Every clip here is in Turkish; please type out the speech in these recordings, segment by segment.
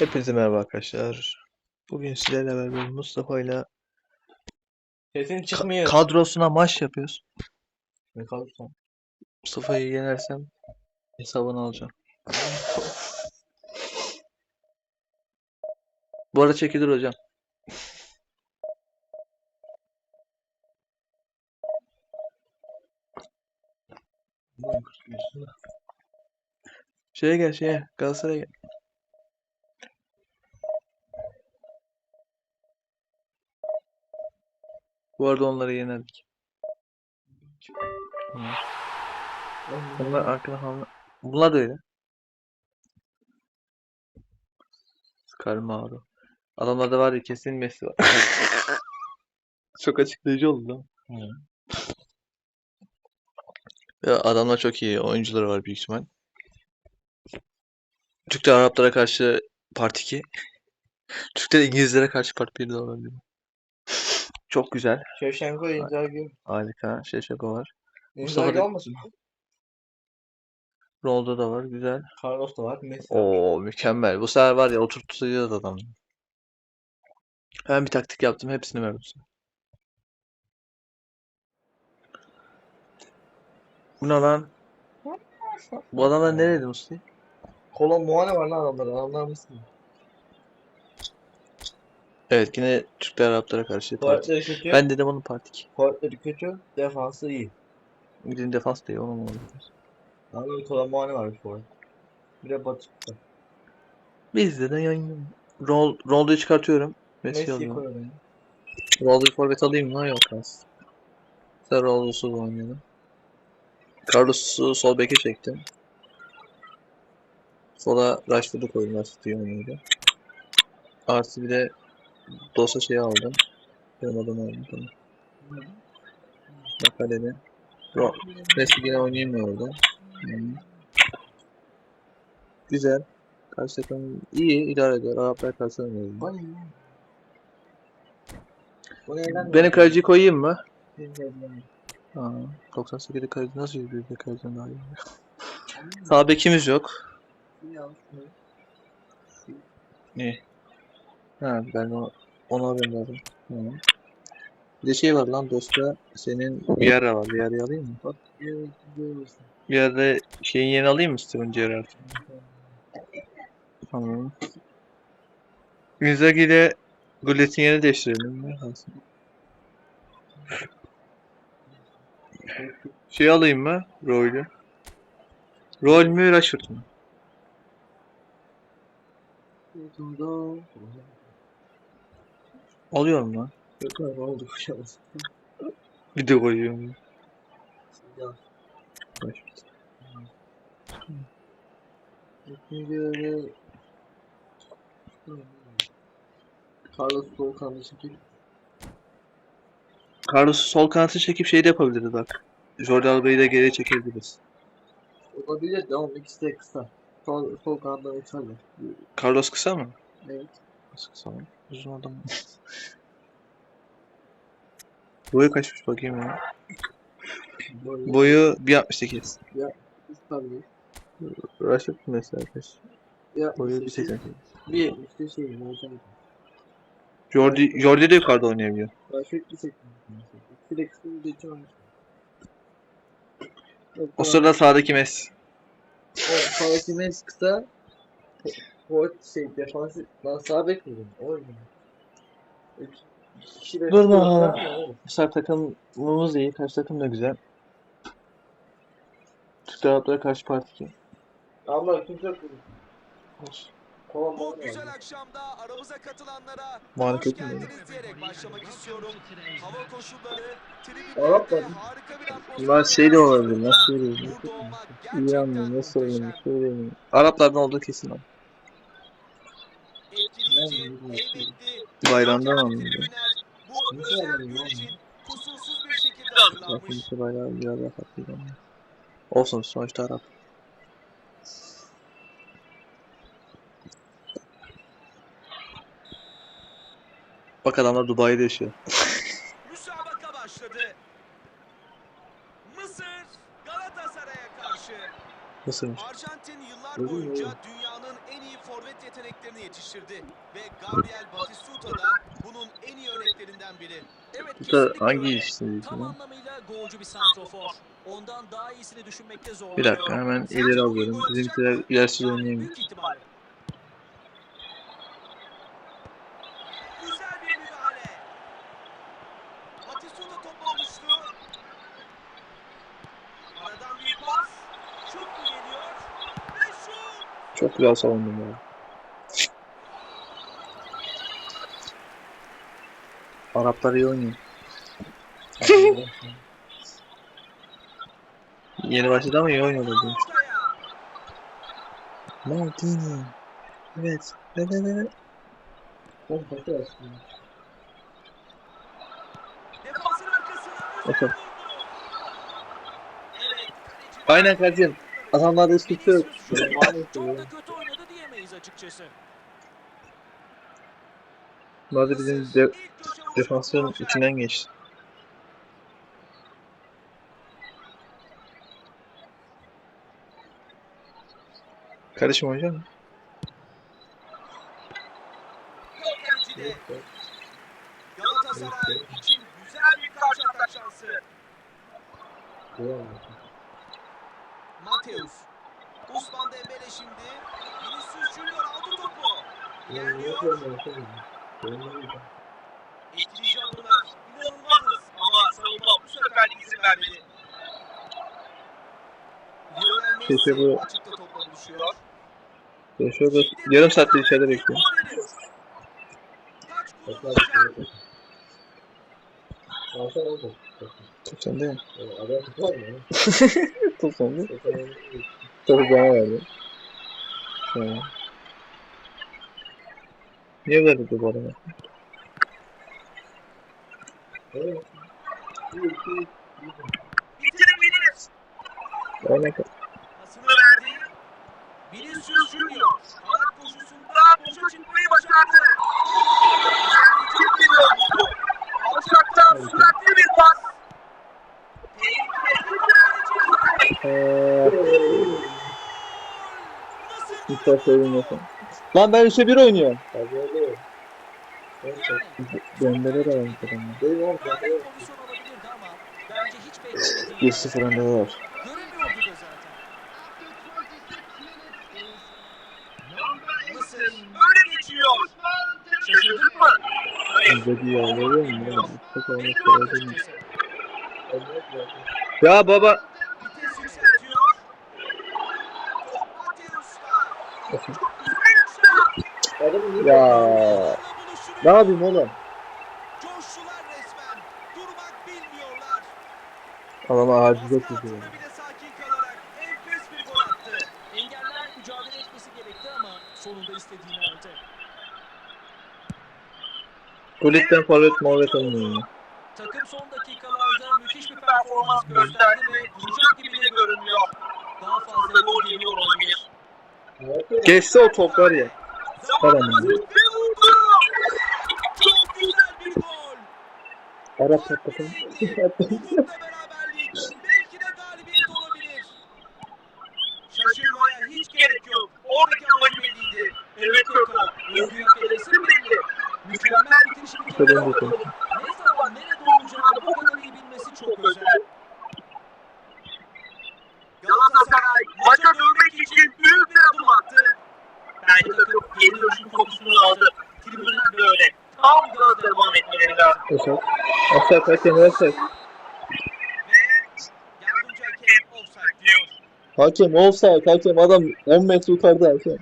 Hepinize merhaba arkadaşlar. Bugün sizlerle beraber Mustafa ile Sesin çıkmıyor. kadrosuna maç yapıyoruz. Ne kalırsan. Mustafa'yı yenersem hesabını alacağım. Bu arada çekilir hocam. Şeye gel şeye Galatasaray'a gel. Bu arada onları yenerdik. Bunlar, arkada hamle. Bunlar da öyle. Karmaro. Adamlarda var ya kesin Messi var. Çok açıklayıcı oldu lan. Ya adamlar çok iyi. Oyuncuları var büyük ihtimal. Türkler Araplara karşı part 2. Türkler İngilizlere karşı part 1 de olabilir. Çok güzel. Şevşenko Inzaghi. Harika. Şeşeko var. Inzaghi da- olmasın? Ronaldo da var. Güzel. Carlos da var. Messi var. Oo mükemmel. Bu sefer var ya oturtuyor adam. Ben bir taktik yaptım. Hepsini sana. Bu ne lan? Bu adamlar nereydi Musti? Kolon Muane var lan adamlar. Adamlar mısın? Evet yine Türkler Araplara karşı part. Forvetleri kötü. Ben dedim onun part 2. Forvetleri kötü. Defansı iyi. Gidin defans değil onun oldu. Adamlar Kolon Muane var bir forvet. Bir de Batı. Bizde de yayın. Rol, Ronaldo'yu çıkartıyorum. Messi Messi'yi alıyorum. koy oraya. Ronaldo'yu forvet alayım mı? Yok aslında. Sen Ronaldo'suz oynayalım. Carlos'u sol beke çektim. Sola Rashford'u koydum. Rashford iyi oynuyordu. Artı bir de Dosa şeyi aldım. Benim adamı aldım. Tamam. Bakalede. Ro Messi yine oynayamıyor orada. Hı. Güzel. Karşı takım iyi idare ediyor. Araplar karşı oynuyor. Ne ne? Benim kaleciyi koyayım mı? Aa, 98'de kaleci nasıl yüzüyor bir kaleciden daha iyi? Sağ bekimiz yok. İyi. Ha ben o, alayım lazım. Tamam. Bir de şey var lan dosta senin bir yer var. Bir yer alayım mı? Bak bir yerde şeyin yerini alayım mı Steven Gerrard? Tamam. Inzaghi ile Gullet'in yerini değiştirelim. Kalsın? Şey alayım mı? Rolü. Rol mü Rashford mu? Alıyorum lan. Yok abi oldu kuşamaz. Video koyuyorum. Ya. Yarı Carlos Volkan'da çekip Carlos'u sol kanatı çekip şey de yapabiliriz bak. Jordi Alba'yı da geriye çekebiliriz. olabilir de ama ikisi de kısa. Sol, sol kanattan uçarlar. Carlos kısa mı? Evet. Nasıl kısa mı? Uzun adam. Boyu kaçmış bakayım ya. Böyle Boyu 1.68. istavri. Rashford mesela kaç? Ya Boyu işte şey- 1.88. Bir işte şey zaten. Jordi, Jordi de yukarıda oynayabiliyor. Raşit bir sekme. İkisi de kısa bir de çok. O sırada sağdaki Messi. O Fatih Messi kısa. O şey defansı lan sağ bek miydi? Oynuyor. İki iki kişi de Dur lan. Mesela takımımız iyi. Karşı takım da güzel. Türk taraflara karşı parti ki. Allah kimse yok. Bu güzel akşamda aramıza katılanlara hoş mi? geldiniz diyerek başlamak istiyorum. Hava koşulları, Arap tribünlerde harika bir atmosfer. Bunlar şey de olabilir. Nasıl söyleyeyim? Burada olmak İyi gerçekten anlıyorum. Nasıl muhteşem. söyleyeyim? Söyleyeyim. Araplardan olduğu kesin ama. Anlıyorum. tribünler Bu özel gün için kusursuz bir şekilde hazırlanmış. bir bayrağı biraz daha farklıydı ama. Olsun sonuçta Arap. Bak adamlar Dubai'de yaşıyor. Müsabaka başladı. Mısır Galatasaray'a karşı. Mısır'mış. Arjantin yıllar boyunca oğlum? Yeteneklerini yetiştirdi ve Gabriel Batistuta da bunun en iyi örneklerinden biri. Evet Bu da kesinlikle hangi öyle. işsiniz Tam anlamıyla golcü bir santrofor. Ondan daha iyisini düşünmekte Bir zorlanıyorum. dakika hemen ileri alıyorum. Bizimkiler ilersiz oynayamıyor. bir bir! Çok güzel savundum ya. Araplar iyi oynuyor. Yeni başladı ama iyi oynuyorlar. diyor. Maldini. Evet. Evet evet evet. Oğlum pası açtım. Defansın arkasına Bakın. özel vurdu. Evet. kaleci- Aynen kardeşim. Adamlarda hiç kimse yok. Çok da kötü oynadı diyemeyiz açıkçası. Bunlar da bizim de, defansın içinden geçti. Kardeşim oynayacak mısın? Yok kalecide. Galatasaray için güzel bir karşı atak şansı. Devam Mateus. Usman Dembele şimdi. Vinicius Junior aldı topu. İlerliyor. Etkileyici adımlar. İnanılmazız ama savunma bu sefer izin vermedi. Lionel Messi Keşke bu- açıkta topla buluşuyor. Ya şöyle yarım saattir içeride bir Alsan oldu. Top sende mi? Adam tutar mı? Top sende. Tekrar Topu bana verdi. Tamam. Niye bu bana? Evet. Bitirebiliriz. Aynen. Pasını verdi. Vinicius Junior. Kanat koşusunda boşa çıkmayı başardı. Çok güzel oldu. Alçaktan süratli bir pas. Eee, Pas oynuyorsun. Lan ben 3'e 1 oynuyorum. Evet, Dembele de adamlar. Benim oğlum beklemediği 1-0 önde var. Şaşırdın mı? İzledi ya. Görüyor musun? Çok ölmek lazım. Ya baba. Vites yükseltiyor. Top Mateus'ta. Çok güzel şut. Adamı niye Ya. Ne yapayım oğlum? Adama aciz attı. Engeller mücadele etmesi gerekti ama sonunda istediğini aldı. Kulitten forvet muhabbet olmuyor. Takım son dakikalarda müthiş bir performans gösterdi ve duracak gibi de görünmüyor. Daha fazla gol geliyor olabilir. Geçse o top var ya. Tamam. Arap beraberlik. Belki de galibiyet olabilir. Şaşırmaya hiç gerek yok. Oradaki amaç belliydi. Evet Gökhan. Özgür Akademisi belli. Mükemmel bitirişi bir kere daha bakın. yaptı. Ne zaman nerede olacağını bu kadar iyi bilmesi çok özel. Galatasaray maça dönmek için büyük bir adım attı. Bence takım geri dönüşün kokusunu aldı. Tribünler de öyle. Tam gaz devam Ve yardımcı hakem diyor. Hakem offside hakem adam 10 metre yukarıda hakem.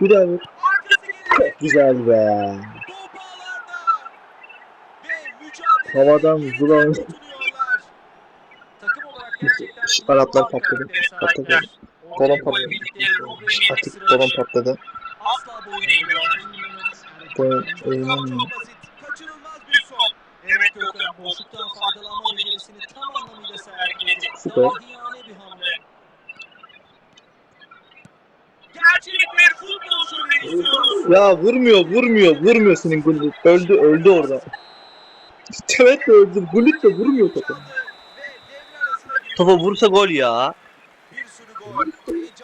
Bir daha vur. Güzel be. Havadan inanılmaz Araplar patladı. Patladı. Ortaya patladı. Artık dışı. patladı. Bu oyunun çok basit. Kaçınılmaz bir son. Evet Gökhan boşluktan faydalanma becerisini tam anlamıyla sergiledi. Süper. Dahiyane bir hamle. Bir futbol şöleni istiyoruz. Ya vurmuyor, vurmuyor, vurmuyor senin Gullit. Öldü, öldü orada. Evet de öldü. Gullit de vurmuyor giriyor. Topa vursa gol ya.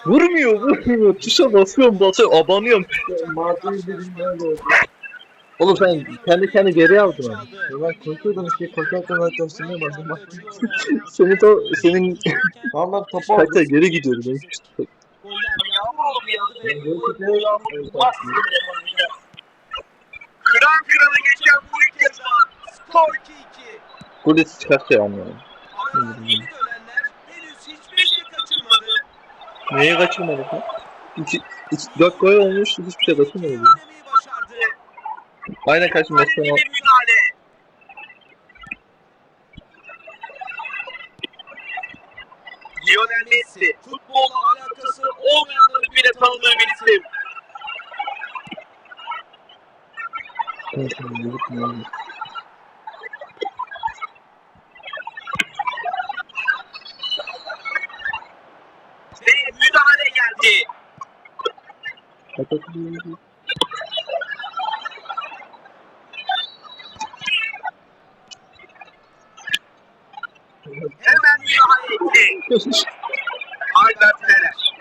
Vurmuyor, vurmuyor. Tuşa basıyorum, basıyorum, abanıyorum. Oğlum sen kendi kendi geri aldın onu. Ya Ben korkuyordum işte korkarken zaten sinirle başladım. Bak Senin to senin ben topu aldım. geri gidiyordu. Yağmur bas. Kıran kırana geçen bu ilk yazan. skor 2-2. Gullit çıkarsa yani. Aradan henüz hiçbir şey kaçırmadı. Neye kaçırmadık lan? İki, iki, dört gol olmuş, hiçbir şey başardı. Aynen Kaleci mesela. bir müdahale. Lionel Messi futbolla alakası tanıdığı bir isim. Ve müdahale geldi. Hemen müdahale etti. Albert Fener.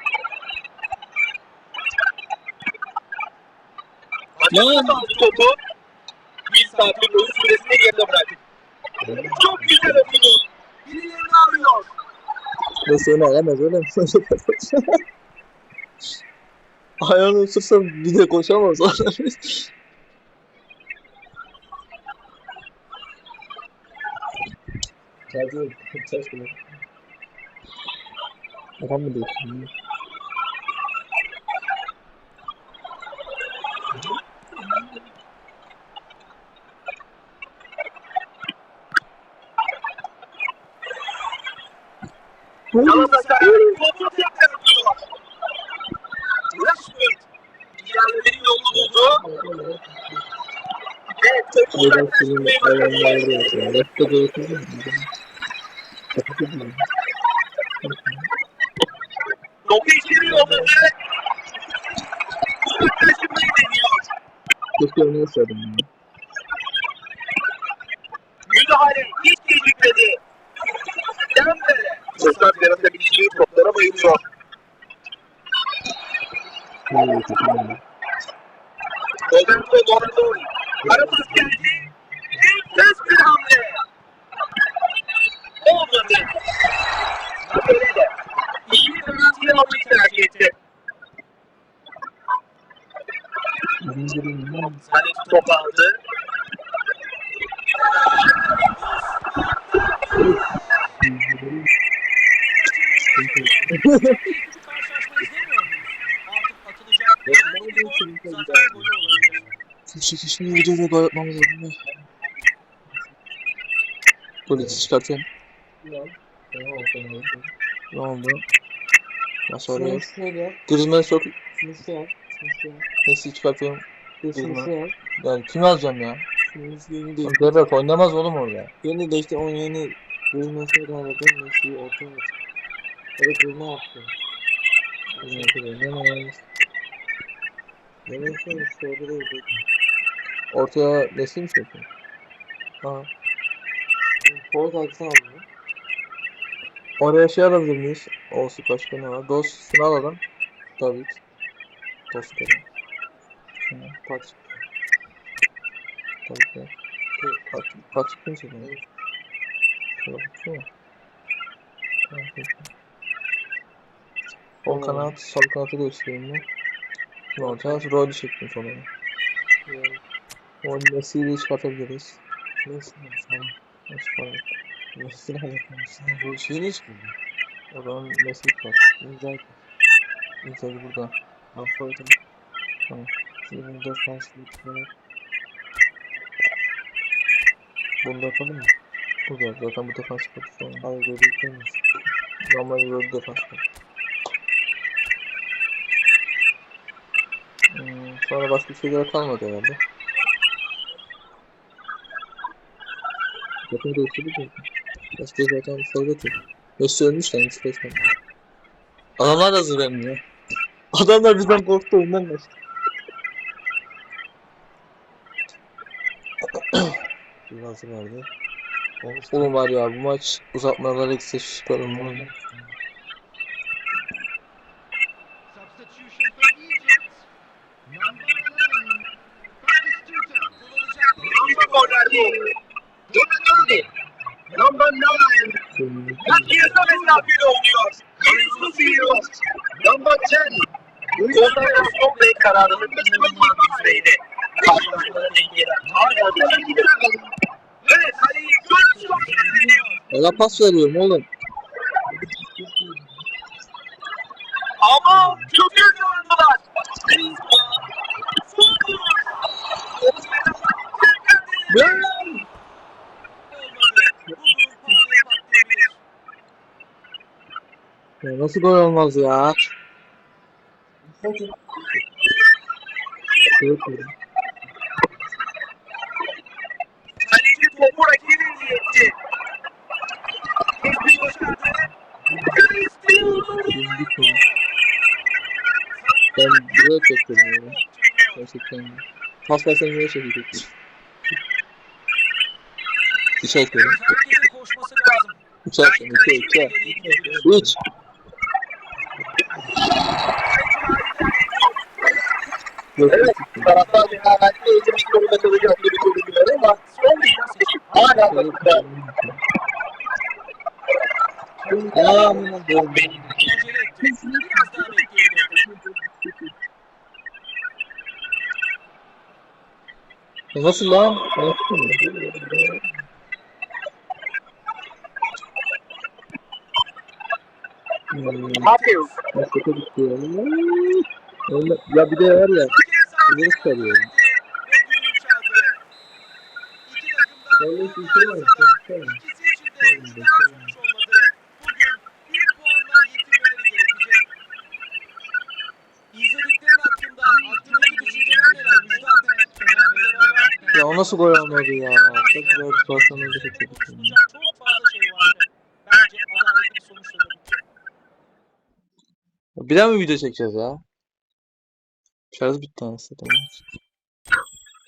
Açıkta aldı topu. Bir saatin oyun süresini geride bıraktı. Çok güzel okudu. Birilerini arıyor. Ve seni alamaz oğlum. Ayağını ısırsam bir de koşamaz. Ses bile. Adam mı diyorsun? Galatasaray topu tekrar atıyor. Rashford ilerlemenin yolunu buldu. Buradan senin uzaklaştırmayı mı? Topu içeri yolladı. Uzaklaştırmayı deniyor. Keşke onu yaşadım. ya. Müdahale hiç gecikmedi. Dembele. Soslar yaratabileceği toplara bayılıyor. Hı, kötü oldu. Roberto Donadoni. Ara pas geldi. Enfes bir hamle. Olmadı. Böyle de. Bir penaltıyı almayı tercih etti. Kaleci topu aldı. Şu çekişmeyi videoda gol atmamız lazım. Golü çıkartıyorum. Ne oldu? Nasıl oluyor? Griezmann'ı sok. Messi'yi çıkartıyorum. Yap. Yani kimi alacağım ya? Gerrard oynamaz oğlum orada. Yeni de işte onun yeni Griezmann şöyle aradım. Messi'yi ortaya. Evet Griezmann yaptı. Oynamaz. Yemin şöyle şurada değil. değil. Ortaya Messi mi çekiyor? Ha. Arkasına aldım. ya. Oraya şey alabilir miyiz? Olsun başka ne var? Dos şunu alalım. David. Dos dedim. Şunu. Pat. David de. Pat. Pat kim çekiyor? Şuna baksana. Tamam, peki. O kanat, sol kanatı göstereyim mi? Ne olacak? Rolü çektim sonra. Yani O Messi'yi de çıkartabiliriz. Messi tamam. Nasıl falan. Messi'yle alakalı. Bu şey ne çıkıyor? O zaman Messi çıkart. Güzel. İnsanı burada. Aferin. Tamam. Şimdi defanslı tutmalar. Bunu da yapalım mı? Burada zaten bu defans pozisyonu. Hayır böyle yıkamış. Normal bir defans var. Hmm, sonra başka bir şeyler kalmadı herhalde. Zaten değiştirdik mi? Başka zaten forvet yok. Messi ölmüş lan hiç geçmedi. Adamlar da hazır benim ya. Adamlar bizden korktu ondan kaçtı. Biraz vardı. Oğlum var ya bu maç uzatmalara gitse süper olurdu. Number 9. Yakiyasa mesafeli oynuyor. Yunus Fiyo. Number 10. Gonzalo Sombre kararını kaçırılmaz düzeyde. Karşılaşmada dengeler. Hala da dengeler. Evet kaleyi Yunus Sombre deniyor. Ya pas veriyorum oğlum. Ama çok iyi oynadılar. Griezmann. Son vuruş. Lan! Olmadı. Bu durum pahalıya patlayabilir. Ya nasıl gol olmaz ya? Evet. Kaleci topu rakibine iletti. Kesmeyi başardı. Ben buraya çektim ya. Gerçekten. Pas versen yine çekecek. İç atıyorum. Koşması lazım. İç atıyorum. İki, iki. Üç. Yok, Evet, yok. taraftar rekabetli Öyle, ya bir de var ya. İleri sarıyor. Öyle bir şey var. Ya o nasıl gol olmadı ya? Çok güzel bir kaçırdık. Konuşulacak çok fazla şey vardı. Bence adaletli sonuçla da bitti. Bir daha mı video çekeceğiz ya? Şarj bitti anasını. Tamam.